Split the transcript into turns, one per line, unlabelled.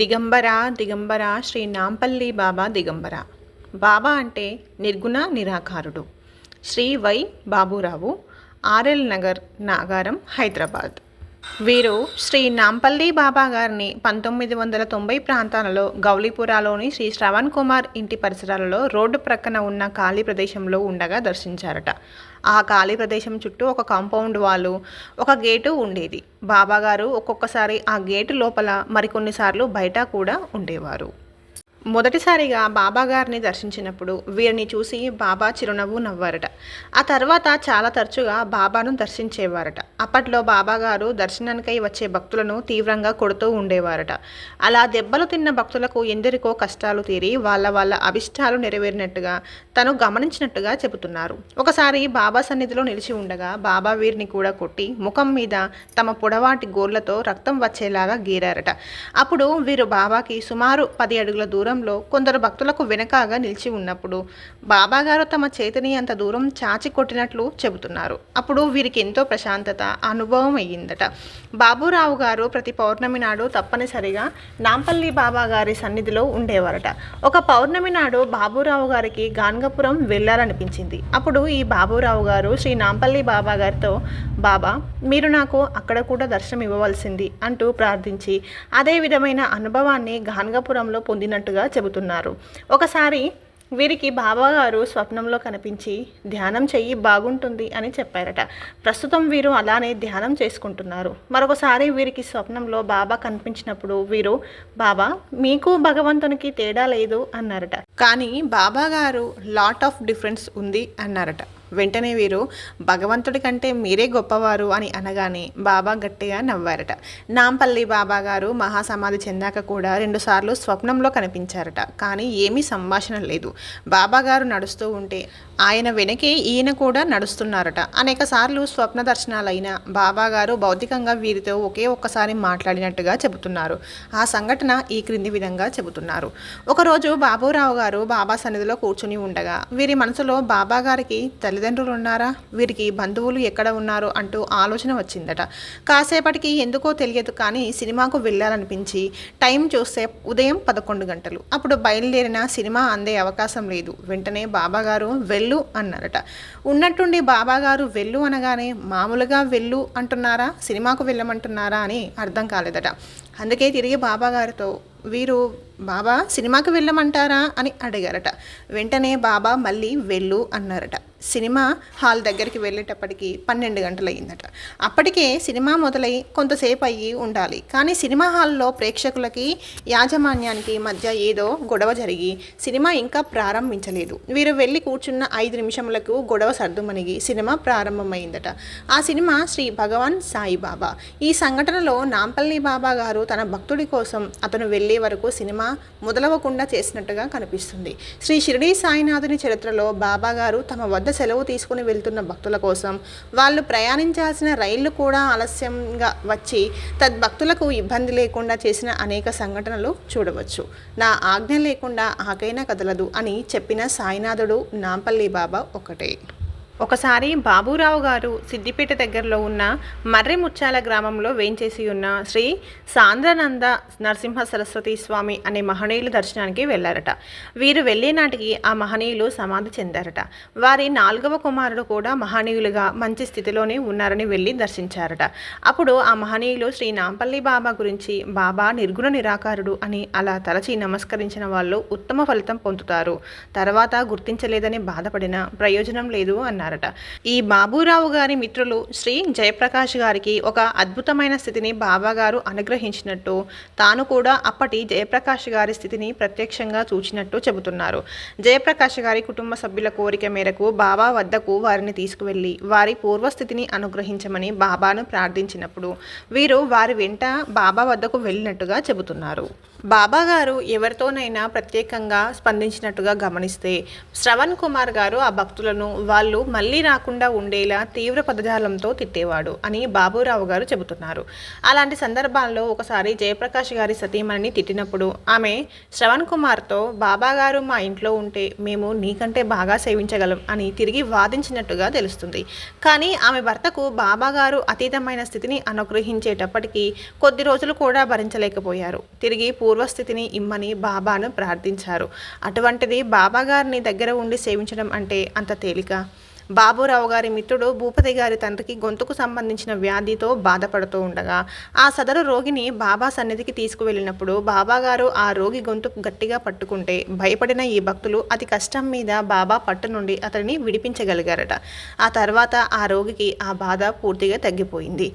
దిగంబర దిగంబర శ్రీ నాంపల్లి బాబా దిగంబర. బాబా అంటే నిర్గుణ నిరాకారుడు. Shri Y Baburao RL Nagar Nagaram Hyderabad. వీరు శ్రీ నాంపల్లి బాబా గారిని పంతొమ్మిది వందల తొంభై ప్రాంతాలలో గౌలీపురాలోని శ్రీ శ్రవణ్ కుమార్ ఇంటి పరిసరాలలో రోడ్డు ప్రక్కన ఉన్న ఖాళీ ప్రదేశంలో ఉండగా దర్శించారట. ఆ ఖాళీ ప్రదేశం చుట్టూ ఒక కాంపౌండ్ వాళ్ళు ఒక గేటు ఉండేది. బాబాగారు ఒక్కొక్కసారి ఆ గేటు లోపల మరికొన్నిసార్లు బయట కూడా ఉండేవారు. మొదటిసారిగా బాబా గారిని దర్శించినప్పుడు వీరిని చూసి బాబా చిరునవ్వు నవ్వారట. ఆ తర్వాత చాలా తరచుగా బాబాను దర్శించేవారట. అప్పట్లో బాబాగారు దర్శనానికై వచ్చే భక్తులను తీవ్రంగా కొడుతూ ఉండేవారట. అలా దెబ్బలు తిన్న భక్తులకు ఎందరికో కష్టాలు తీరి వాళ్ళ వాళ్ళ అభిష్టాలు నెరవేరినట్టుగా తను గమనించినట్టుగా చెబుతున్నారు. ఒకసారి బాబా సన్నిధిలో నిలిచి ఉండగా బాబా వీరిని కూడా కొట్టి ముఖం మీద తమ పొడవాటి గోర్లతో రక్తం వచ్చేలాగా గీరారట. అప్పుడు వీరు బాబాకి సుమారు పది అడుగుల దూరం దూరంలో కొందరు భక్తులకు వెనకాగా నిలిచి ఉన్నప్పుడు బాబాగారు తమ చేతిని అంత దూరం చాచి కొట్టినట్లు చెబుతున్నారు. అప్పుడు వీరికి ఎంతో ప్రశాంతత అనుభవం అయ్యిందట. బాబురావు గారు ప్రతి పౌర్ణమి నాడు తప్పనిసరిగా నాంపల్లి బాబా గారి సన్నిధిలో ఉండేవారట. ఒక పౌర్ణమి నాడు బాబురావు గారికి గాన్గపురం వెళ్ళాలనిపించింది. అప్పుడు ఈ బాబురావు గారు శ్రీ నాంపల్లి బాబా గారితో బాబా మీరు నాకు అక్కడ కూడా దర్శనం ఇవ్వవలసింది అంటూ ప్రార్థించి అదే విధమైన అనుభవాన్ని గాన్గాపురంలో పొందినట్టుగా చెబుతున్నారు. ఒకసారి వీరికి బాబాగారు స్వప్నంలో కనిపించి ధ్యానం చెయ్యి బాగుంటుంది అని చెప్పారట. ప్రస్తుతం వీరు అలానే ధ్యానం చేసుకుంటున్నారు. మరొకసారి వీరికి స్వప్నంలో బాబా కనిపించినప్పుడు వీరు బాబా మీకు భగవంతునికి తేడా లేదు అన్నారట. కానీ బాబాగారు లాట్ ఆఫ్ డిఫరెన్స్ ఉంది అన్నారట. వెంటనే వీరు భగవంతుడి కంటే మీరే గొప్పవారు అని అనగానే బాబా గట్టిగా నవ్వారట. నాంపల్లి బాబా గారు మహాసమాధి చెందాక కూడా రెండుసార్లు స్వప్నంలో కనిపించారట. కానీ ఏమీ సంభాషణ లేదు. బాబా గారు నడుస్తూ ఉంటే ఆయన వెనకే ఈయన కూడా నడుస్తున్నారట. అనేక సార్లు స్వప్న దర్శనాలైన బాబా గారు భౌతికంగా వీరితో ఒకే ఒక్కసారి మాట్లాడినట్టుగా చెబుతున్నారు. ఆ సంఘటన ఈ క్రింది విధంగా చెబుతున్నారు. ఒకరోజు బాబురావు గారు బాబా సన్నిధిలో కూర్చుని ఉండగా వీరి మనసులో బాబా గారికి తల్లిదండ్రులు ఉన్నారా? వీరికి బంధువులు ఎక్కడ ఉన్నారు? అంటూ ఆలోచన వచ్చిందట. కాసేపటికి ఎందుకో తెలియదు కానీ సినిమాకు వెళ్ళాలనిపించి టైం చూస్తే ఉదయం పదకొండు గంటలు. అప్పుడు బయలుదేరిన సినిమా అందే అవకాశం లేదు. వెంటనే బాబాగారు వెళ్ళు అన్నారట. ఉన్నట్టుండి బాబాగారు వెళ్ళు అనగానే మామూలుగా వెళ్ళు అంటున్నారా? సినిమాకు వెళ్ళమంటున్నారా అని అర్థం కాలేదట. అందుకే తిరిగి బాబాగారితో వీరు బాబా సినిమాకి వెళ్ళమంటారా అని అడిగారట. వెంటనే బాబా మళ్ళీ వెళ్ళు అన్నారట. సినిమా హాల్ దగ్గరికి వెళ్ళేటప్పటికి పన్నెండు గంటలయిందట అప్పటికే సినిమా మొదలై కొంతసేపు అయ్యి ఉండాలి. కానీ సినిమా హాల్లో ప్రేక్షకులకి యాజమాన్యానికి మధ్య ఏదో గొడవ జరిగి సినిమా ఇంకా ప్రారంభించలేదు. వీరు వెళ్ళి కూర్చున్న ఐదు నిమిషములకు గొడవ సర్దుమణిగి సినిమా ప్రారంభమైందట. ఆ సినిమా శ్రీ భగవాన్ సాయిబాబా. ఈ సంఘటనలో నాంపల్లి బాబా గారు తన భక్తుడి కోసం అతను వెళ్ళే వరకు సినిమా మొదలవకుండా చేసినట్టుగా కనిపిస్తుంది. శ్రీ షిరిడి సాయినాథుని చరిత్రలో బాబా గారు తమ వద్ద సెలవు తీసుకుని వెళ్తున్న భక్తుల కోసం వాళ్ళు ప్రయాణించాల్సిన రైళ్ళు కూడా ఆలస్యంగా వచ్చి తద్భక్తులకు ఇబ్బంది లేకుండా చేసిన అనేక సంఘటనలు చూడవచ్చు. నా ఆజ్ఞ లేకుండా ఆకైనా కదలదు అని చెప్పిన సాయినాథుడు నాంపల్లి బాబా ఒకటే ఒకసారి బాబురావు గారు సిద్దిపేట దగ్గరలో ఉన్న మర్రి ముచ్చాల గ్రామంలో వేంచేసి ఉన్న శ్రీ సాంద్రనంద నరసింహ సరస్వతి స్వామి అనే మహనీయుల దర్శనానికి వెళ్ళారట. వీరు వెళ్ళే నాటికి ఆ మహనీయులు సమాధి చెందారట. వారి నాలుగవ కుమారుడు కూడా మహనీయులుగా మంచి స్థితిలోనే ఉన్నారని వెళ్ళి దర్శించారట. అప్పుడు ఆ మహనీయులు శ్రీ నాంపల్లి బాబా గురించి బాబా నిర్గుణ నిరాకారుడు అని అలా తలచి నమస్కరించిన వాళ్ళు ఉత్తమ ఫలితం పొందుతారు. తర్వాత గుర్తించలేదని బాధపడిన ప్రయోజనం లేదు అన్నారు. అన్నారట ఈ బాబురావు గారి మిత్రులు శ్రీ జయప్రకాష్ గారికి ఒక అద్భుతమైన స్థితిని బాబా గారు అనుగ్రహించినట్టు తాను కూడా అప్పటి జయప్రకాష్ గారి స్థితిని ప్రత్యక్షంగా చూచినట్టు చెబుతున్నారు. జయప్రకాష్ గారి కుటుంబ సభ్యుల కోరిక మేరకు బాబా వద్దకు వారిని తీసుకువెళ్ళి వారి పూర్వస్థితిని అనుగ్రహించమని బాబాను ప్రార్థించినప్పుడు వీరు వారి వెంట బాబా వద్దకు వెళ్ళినట్టుగా చెబుతున్నారు. బాబాగారు ఎవరితోనైనా ప్రత్యేకంగా స్పందించినట్టుగా గమనిస్తే శ్రవణ్ కుమార్ గారు ఆ భక్తులను వాళ్ళు మళ్ళీ రాకుండా ఉండేలా తీవ్ర పదజాలంతో తిట్టేవాడు అని బాబురావు గారు చెబుతున్నారు. అలాంటి సందర్భాల్లో ఒకసారి జయప్రకాష్ గారి సతీమణిని తిట్టినప్పుడు ఆమె శ్రవణ్ కుమార్తో బాబాగారు మా ఇంట్లో ఉంటే మేము నీకంటే బాగా సేవించగలం అని తిరిగి వాదించినట్టుగా తెలుస్తుంది. కానీ ఆమె భర్తకు బాబాగారు అతీతమైన స్థితిని అనుగ్రహించేటప్పటికీ కొద్ది రోజులు కూడా భరించలేకపోయారు. తిరిగి పూర్వస్థితిని ఇమ్మని బాబాను ప్రార్థించారు. అటువంటిది బాబా గారిని దగ్గర ఉండి సేవించడం అంటే అంత తేలిక? బాబురావు గారి మిత్రుడు భూపతి గారి తండ్రికి గొంతుకు సంబంధించిన వ్యాధితో బాధపడుతూ ఉండగా ఆ సదరు రోగిని బాబా సన్నిధికి తీసుకువెళ్ళినప్పుడు బాబాగారు ఆ రోగి గొంతు గట్టిగా పట్టుకుంటే భయపడిన ఈ భక్తులు అతి కష్టం మీద బాబా పట్టు నుండి అతనిని విడిపించగలిగారట. ఆ తర్వాత ఆ రోగికి ఆ బాధ పూర్తిగా తగ్గిపోయింది.